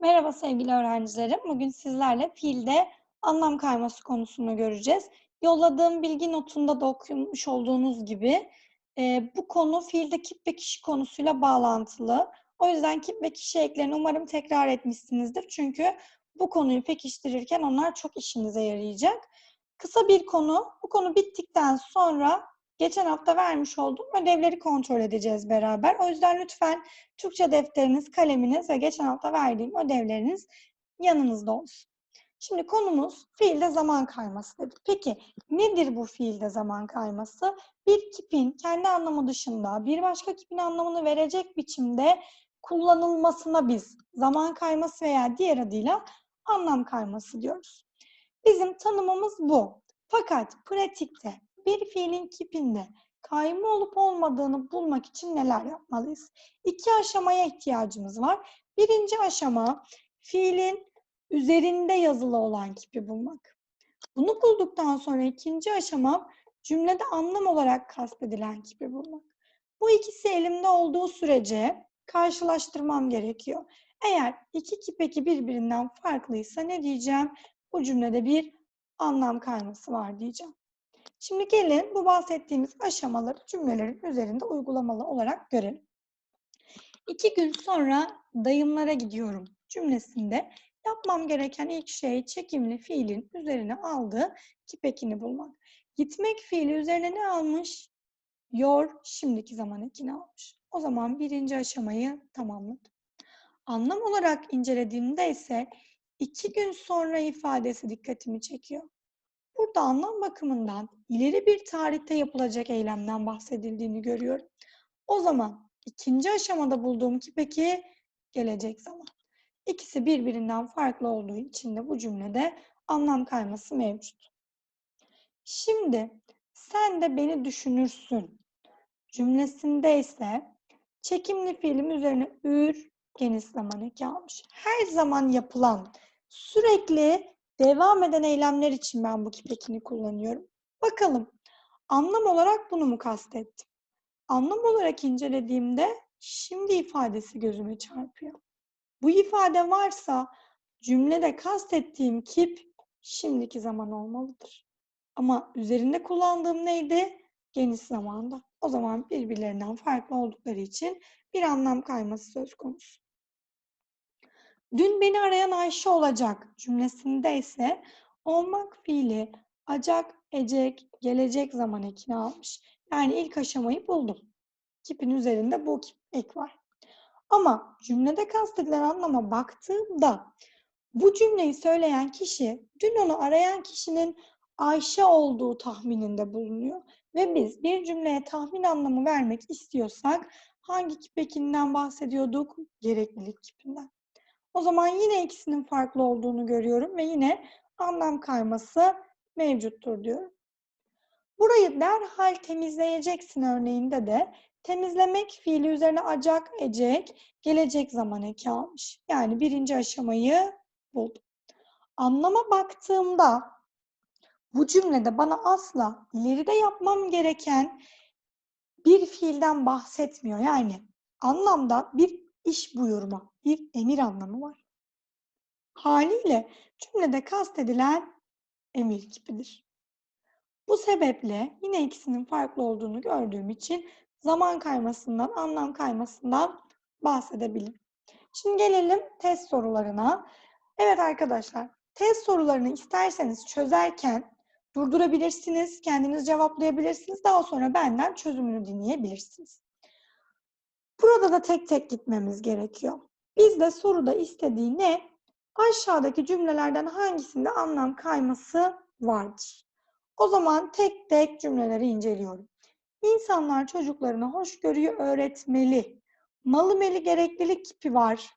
Merhaba sevgili öğrencilerim. Bugün sizlerle fiilde anlam kayması konusunu göreceğiz. Yolladığım bilgi notunda da okumuş olduğunuz gibi e, bu konu fiilde kip ve kişi konusuyla bağlantılı. O yüzden kip ve kişi eklerini umarım tekrar etmişsinizdir. Çünkü bu konuyu pekiştirirken onlar çok işinize yarayacak. Kısa bir konu. Bu konu bittikten sonra geçen hafta vermiş olduğum ödevleri kontrol edeceğiz beraber. O yüzden lütfen Türkçe defteriniz, kaleminiz ve geçen hafta verdiğim ödevleriniz yanınızda olsun. Şimdi konumuz fiilde zaman kayması dedik. Peki nedir bu fiilde zaman kayması? Bir kipin kendi anlamı dışında bir başka kipin anlamını verecek biçimde kullanılmasına biz zaman kayması veya diğer adıyla anlam kayması diyoruz. Bizim tanımımız bu. Fakat pratikte bir fiilin kipinde kayma olup olmadığını bulmak için neler yapmalıyız? İki aşamaya ihtiyacımız var. Birinci aşama fiilin üzerinde yazılı olan kipi bulmak. Bunu bulduktan sonra ikinci aşama cümlede anlam olarak kastedilen kipi bulmak. Bu ikisi elimde olduğu sürece karşılaştırmam gerekiyor. Eğer iki kip eki birbirinden farklıysa ne diyeceğim? Bu cümlede bir anlam kayması var diyeceğim. Şimdi gelin bu bahsettiğimiz aşamaları cümlelerin üzerinde uygulamalı olarak görelim. İki gün sonra dayımlara gidiyorum cümlesinde yapmam gereken ilk şey çekimli fiilin üzerine aldığı kipekini bulmak. Gitmek fiili üzerine ne almış? Yor şimdiki zaman ekini almış. O zaman birinci aşamayı tamamladım. Anlam olarak incelediğimde ise iki gün sonra ifadesi dikkatimi çekiyor. Burada anlam bakımından ileri bir tarihte yapılacak eylemden bahsedildiğini görüyorum. O zaman ikinci aşamada bulduğum ki peki gelecek zaman. İkisi birbirinden farklı olduğu için de bu cümlede anlam kayması mevcut. Şimdi sen de beni düşünürsün cümlesinde ise çekimli fiilim üzerine ür geniş zaman eki almış. Her zaman yapılan sürekli devam eden eylemler için ben bu kipekini kullanıyorum. Bakalım anlam olarak bunu mu kastettim? Anlam olarak incelediğimde şimdi ifadesi gözüme çarpıyor. Bu ifade varsa cümlede kastettiğim kip şimdiki zaman olmalıdır. Ama üzerinde kullandığım neydi? Geniş zamanda. O zaman birbirlerinden farklı oldukları için bir anlam kayması söz konusu. Dün beni arayan Ayşe olacak cümlesinde ise olmak fiili acak, ecek, gelecek zaman ekini almış. Yani ilk aşamayı buldum. Kipin üzerinde bu kip ek var. Ama cümlede kastedilen anlama baktığımda bu cümleyi söyleyen kişi dün onu arayan kişinin Ayşe olduğu tahmininde bulunuyor. Ve biz bir cümleye tahmin anlamı vermek istiyorsak hangi kip ekinden bahsediyorduk? Gereklilik kipinden. O zaman yine ikisinin farklı olduğunu görüyorum ve yine anlam kayması mevcuttur diyorum. Burayı derhal temizleyeceksin örneğinde de temizlemek fiili üzerine acak, ecek, gelecek zaman eki almış. Yani birinci aşamayı buldum. Anlama baktığımda bu cümlede bana asla ileride yapmam gereken bir fiilden bahsetmiyor. Yani anlamda bir iş buyurma, bir emir anlamı var. Haliyle cümlede kastedilen emir kipidir. Bu sebeple yine ikisinin farklı olduğunu gördüğüm için zaman kaymasından, anlam kaymasından bahsedebilirim. Şimdi gelelim test sorularına. Evet arkadaşlar, test sorularını isterseniz çözerken durdurabilirsiniz, kendiniz cevaplayabilirsiniz. Daha sonra benden çözümünü dinleyebilirsiniz. Burada da tek tek gitmemiz gerekiyor. Bizde soruda istediği ne? Aşağıdaki cümlelerden hangisinde anlam kayması vardır? O zaman tek tek cümleleri inceliyorum. İnsanlar çocuklarına hoşgörüyü öğretmeli. Malı meli gereklilik kipi var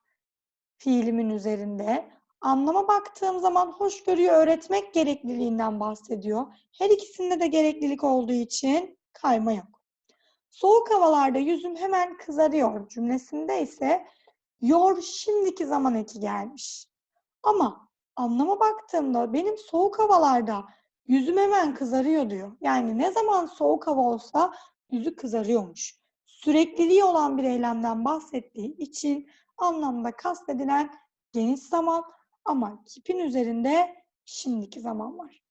fiilimin üzerinde. Anlama baktığım zaman hoşgörüyü öğretmek gerekliliğinden bahsediyor. Her ikisinde de gereklilik olduğu için kayma yok. Soğuk havalarda yüzüm hemen kızarıyor cümlesinde ise yor şimdiki zaman eki gelmiş. Ama anlama baktığımda benim soğuk havalarda yüzüm hemen kızarıyor diyor. Yani ne zaman soğuk hava olsa yüzü kızarıyormuş. Sürekliliği olan bir eylemden bahsettiği için anlamda kastedilen geniş zaman ama kipin üzerinde şimdiki zaman var.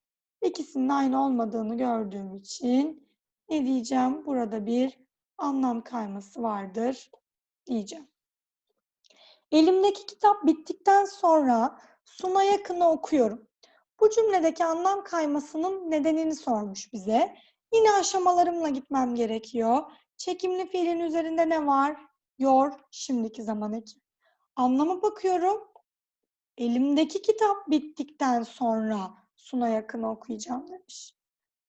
İkisinin aynı olmadığını gördüğüm için ne diyeceğim? Burada bir anlam kayması vardır diyeceğim. Elimdeki kitap bittikten sonra suna yakını okuyorum. Bu cümledeki anlam kaymasının nedenini sormuş bize. Yine aşamalarımla gitmem gerekiyor. Çekimli fiilin üzerinde ne var? Yor, şimdiki zaman eki. Anlama bakıyorum. Elimdeki kitap bittikten sonra suna yakını okuyacağım demiş.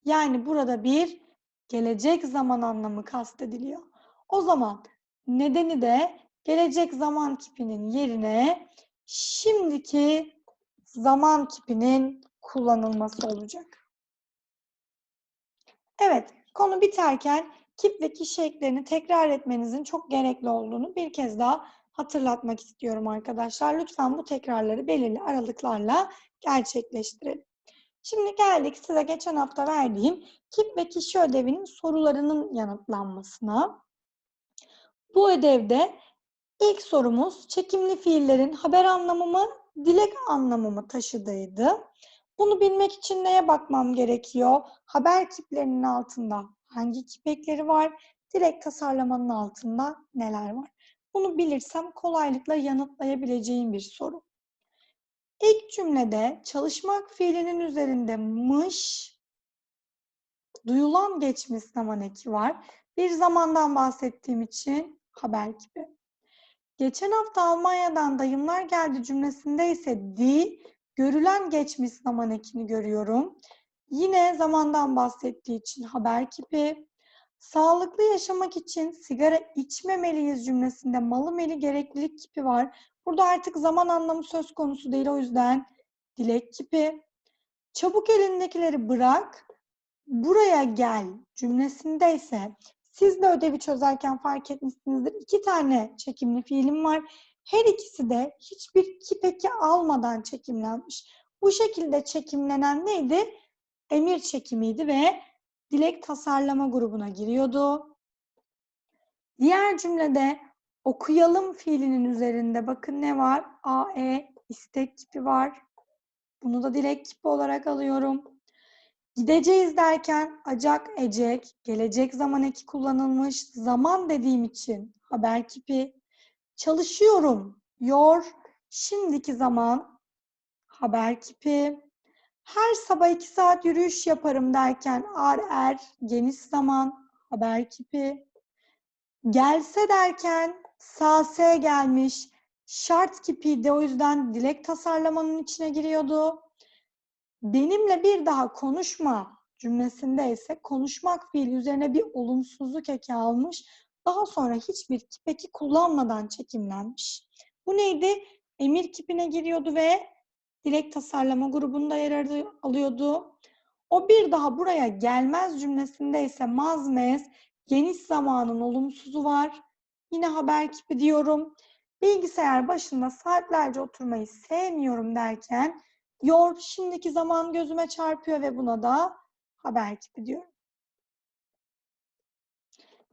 Yani burada bir gelecek zaman anlamı kastediliyor. O zaman nedeni de gelecek zaman kipinin yerine şimdiki zaman kipinin kullanılması olacak. Evet, konu biterken kip ve kişi eklerini tekrar etmenizin çok gerekli olduğunu bir kez daha hatırlatmak istiyorum arkadaşlar. Lütfen bu tekrarları belirli aralıklarla gerçekleştirelim. Şimdi geldik size geçen hafta verdiğim kip ve kişi ödevinin sorularının yanıtlanmasına. Bu ödevde ilk sorumuz çekimli fiillerin haber anlamı mı, dilek anlamı mı taşıdığıydı. Bunu bilmek için neye bakmam gerekiyor? Haber kiplerinin altında hangi kip ekleri var? Dilek tasarlamanın altında neler var? Bunu bilirsem kolaylıkla yanıtlayabileceğim bir soru. İlk cümlede çalışmak fiilinin üzerinde mış, duyulan geçmiş zaman eki var. Bir zamandan bahsettiğim için haber gibi. Geçen hafta Almanya'dan dayımlar geldi cümlesinde ise di, görülen geçmiş zaman ekini görüyorum. Yine zamandan bahsettiği için haber kipi. Sağlıklı yaşamak için sigara içmemeliyiz cümlesinde malı meli gereklilik kipi var. Burada artık zaman anlamı söz konusu değil o yüzden dilek kipi. Çabuk elindekileri bırak, buraya gel cümlesinde ise siz de ödevi çözerken fark etmişsinizdir. İki tane çekimli fiilim var. Her ikisi de hiçbir kipeki almadan çekimlenmiş. Bu şekilde çekimlenen neydi? Emir çekimiydi ve dilek tasarlama grubuna giriyordu. Diğer cümlede okuyalım fiilinin üzerinde bakın ne var? A, E, istek kipi var. Bunu da dilek kipi olarak alıyorum. Gideceğiz derken acak, ecek, gelecek zaman eki kullanılmış. Zaman dediğim için haber kipi. Çalışıyorum, yor, şimdiki zaman haber kipi. Her sabah iki saat yürüyüş yaparım derken ar er, geniş zaman, haber kipi. Gelse derken sase gelmiş, şart kipiydi o yüzden dilek tasarlamanın içine giriyordu. Benimle bir daha konuşma cümlesinde ise konuşmak fiili üzerine bir olumsuzluk eki almış. Daha sonra hiçbir kipeki kullanmadan çekimlenmiş. Bu neydi? Emir kipine giriyordu ve dilek tasarlama grubunda yer alıyordu. O bir daha buraya gelmez cümlesinde ise mazmez, geniş zamanın olumsuzu var. Yine haber kipi diyorum. Bilgisayar başında saatlerce oturmayı sevmiyorum derken yor şimdiki zaman gözüme çarpıyor ve buna da haber kipi diyorum.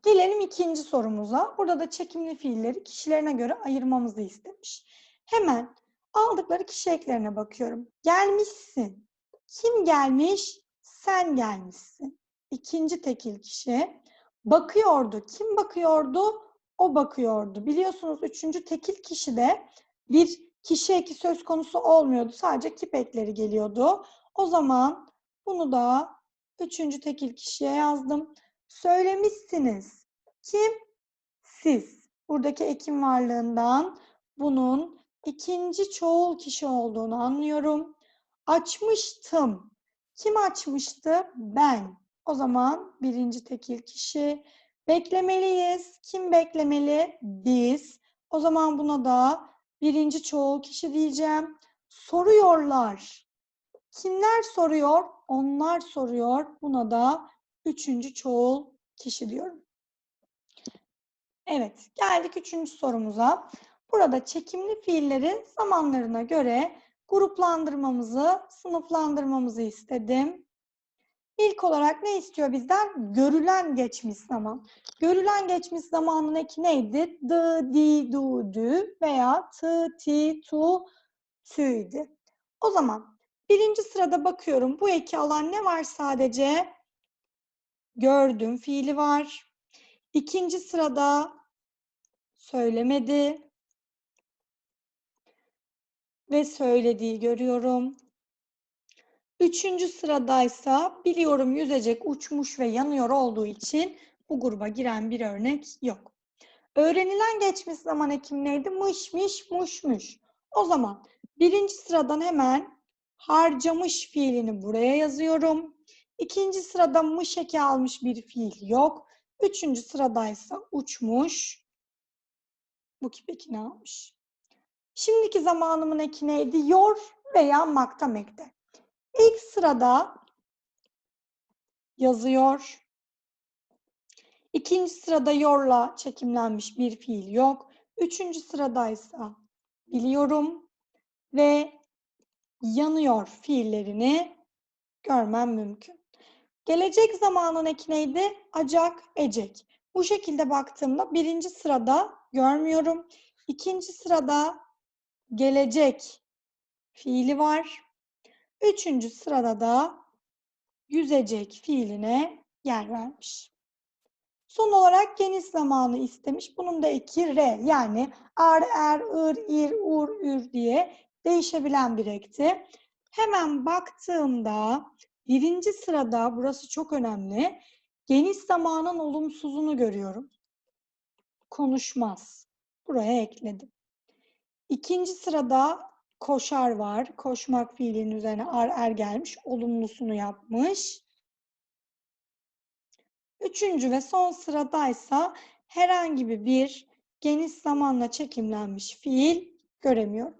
Gelelim ikinci sorumuza. Burada da çekimli fiilleri kişilerine göre ayırmamızı istemiş. Hemen aldıkları kişi eklerine bakıyorum. Gelmişsin. Kim gelmiş? Sen gelmişsin. İkinci tekil kişi. Bakıyordu. Kim bakıyordu? O bakıyordu. Biliyorsunuz üçüncü tekil kişi de bir kişi eki söz konusu olmuyordu. Sadece kip ekleri geliyordu. O zaman bunu da üçüncü tekil kişiye yazdım. Söylemişsiniz. Kim? Siz. Buradaki ekim varlığından bunun ikinci çoğul kişi olduğunu anlıyorum. Açmıştım. Kim açmıştı? Ben. O zaman birinci tekil kişi. Beklemeliyiz. Kim beklemeli? Biz. O zaman buna da birinci çoğul kişi diyeceğim. Soruyorlar. Kimler soruyor? Onlar soruyor. Buna da üçüncü çoğul kişi diyorum. Evet, geldik üçüncü sorumuza. Burada çekimli fiilleri zamanlarına göre gruplandırmamızı, sınıflandırmamızı istedim. İlk olarak ne istiyor bizden? Görülen geçmiş zaman. Görülen geçmiş zamanın eki neydi? D, di, du, dü veya t, ti, tu, tüydü. O zaman birinci sırada bakıyorum. Bu eki alan ne var sadece? Gördüm fiili var. İkinci sırada söylemedi ve söylediği görüyorum. Üçüncü sıradaysa biliyorum yüzecek, uçmuş ve yanıyor olduğu için bu gruba giren bir örnek yok. Öğrenilen geçmiş zaman ekim neydi? Mış, miş, muşmuş. O zaman birinci sıradan hemen harcamış fiilini buraya yazıyorum. İkinci sırada mış eki almış bir fiil yok. Üçüncü sıradaysa uçmuş. Bu kip ekini almış. Şimdiki zamanımın eki neydi? Yor veya maktam ekte. İlk sırada yazıyor. İkinci sırada yorla çekimlenmiş bir fiil yok. Üçüncü sıradaysa biliyorum ve yanıyor fiillerini görmem mümkün. Gelecek zamanın eki neydi? Acak, ecek. Bu şekilde baktığımda birinci sırada görmüyorum. İkinci sırada gelecek fiili var. Üçüncü sırada da yüzecek fiiline yer vermiş. Son olarak geniş zamanı istemiş. Bunun da eki re yani ar, er, ır, ir, ur, ür diye değişebilen bir ekti. Hemen baktığımda birinci sırada burası çok önemli. Geniş zamanın olumsuzunu görüyorum. Konuşmaz. Buraya ekledim. İkinci sırada koşar var. Koşmak fiilinin üzerine ar er gelmiş. Olumlusunu yapmış. Üçüncü ve son sıradaysa herhangi bir geniş zamanla çekimlenmiş fiil göremiyorum.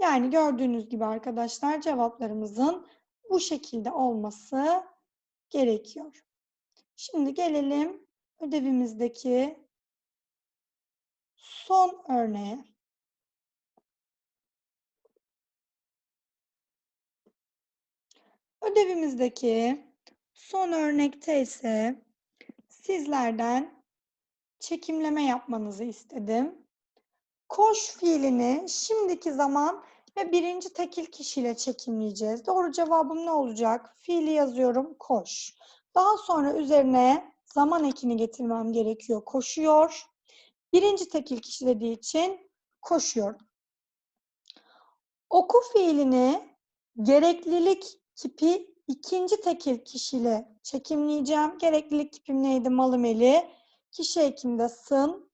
Yani gördüğünüz gibi arkadaşlar cevaplarımızın bu şekilde olması gerekiyor. Şimdi gelelim ödevimizdeki son örneğe. Ödevimizdeki son örnekte ise sizlerden çekimleme yapmanızı istedim. Koş fiilini şimdiki zaman ve birinci tekil kişiyle çekimleyeceğiz. Doğru cevabım ne olacak? Fiili yazıyorum koş. Daha sonra üzerine zaman ekini getirmem gerekiyor. Koşuyor. Birinci tekil kişi dediği için koşuyor. Oku fiilini gereklilik kipi ikinci tekil kişiyle çekimleyeceğim. Gereklilik kipim neydi? Malımeli. Kişi ekimde sın,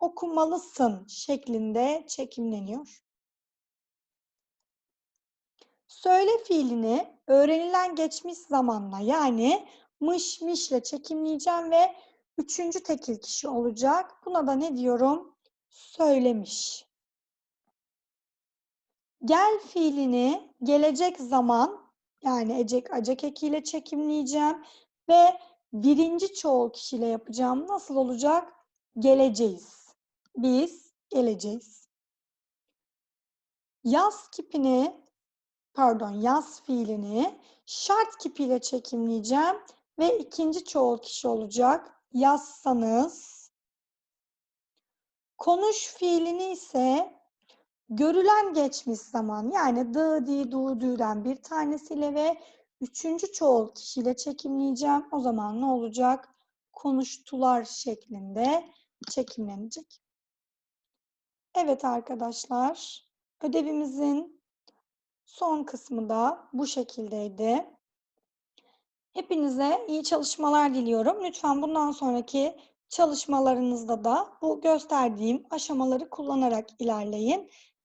okumalısın şeklinde çekimleniyor. Söyle fiilini öğrenilen geçmiş zamanla yani mış mişle çekimleyeceğim ve üçüncü tekil kişi olacak. Buna da ne diyorum? Söylemiş. Gel fiilini gelecek zaman yani ecek acek ekiyle çekimleyeceğim ve birinci çoğul kişiyle yapacağım. Nasıl olacak? Geleceğiz. Biz geleceğiz. Yaz kipini pardon yaz fiilini şart kipiyle çekimleyeceğim ve ikinci çoğul kişi olacak. Yazsanız. Konuş fiilini ise görülen geçmiş zaman yani dı, di, du, dü'den bir tanesiyle ve üçüncü çoğul kişiyle çekimleyeceğim. O zaman ne olacak? Konuştular şeklinde çekimlenecek. Evet arkadaşlar, ödevimizin son kısmı da bu şekildeydi. Hepinize iyi çalışmalar diliyorum. Lütfen bundan sonraki çalışmalarınızda da bu gösterdiğim aşamaları kullanarak ilerleyin.